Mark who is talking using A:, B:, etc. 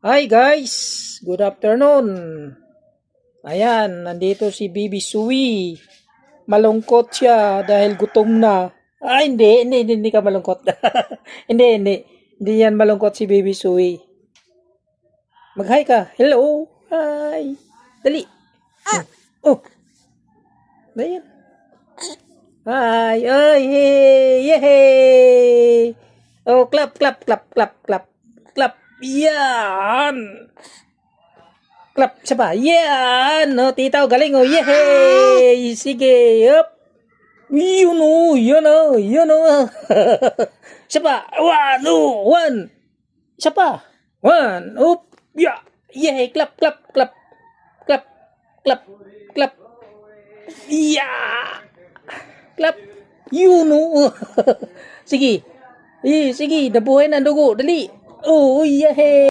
A: Hi guys! Good afternoon! Ayan, nandito si Bibi Sui. Malungkot siya dahil gutom na. Ah, hindi, hindi, hindi, hindi ka malungkot. hindi, hindi. Hindi yan malungkot si Bibi Sui. Mag-hi ka. Hello! Hi! Dali! Oh! Ayan. Hi! Ay! Hey! Yehey! Oh, clap, clap, clap, clap, clap. Clap. Yan! Clap siya pa. Yan! No, titaw, galing oh. Yehey! Sige, up! Yun oh, yan oh, yan oh. siya pa. One, oh, one. Siya pa. One, up, yeah. Yehey, clap, clap, clap. Clap, clap, clap. Yeah! Clap. Yun oh. sige. Eh, sige, nabuhay na dugo. Dali. Oh, yehey!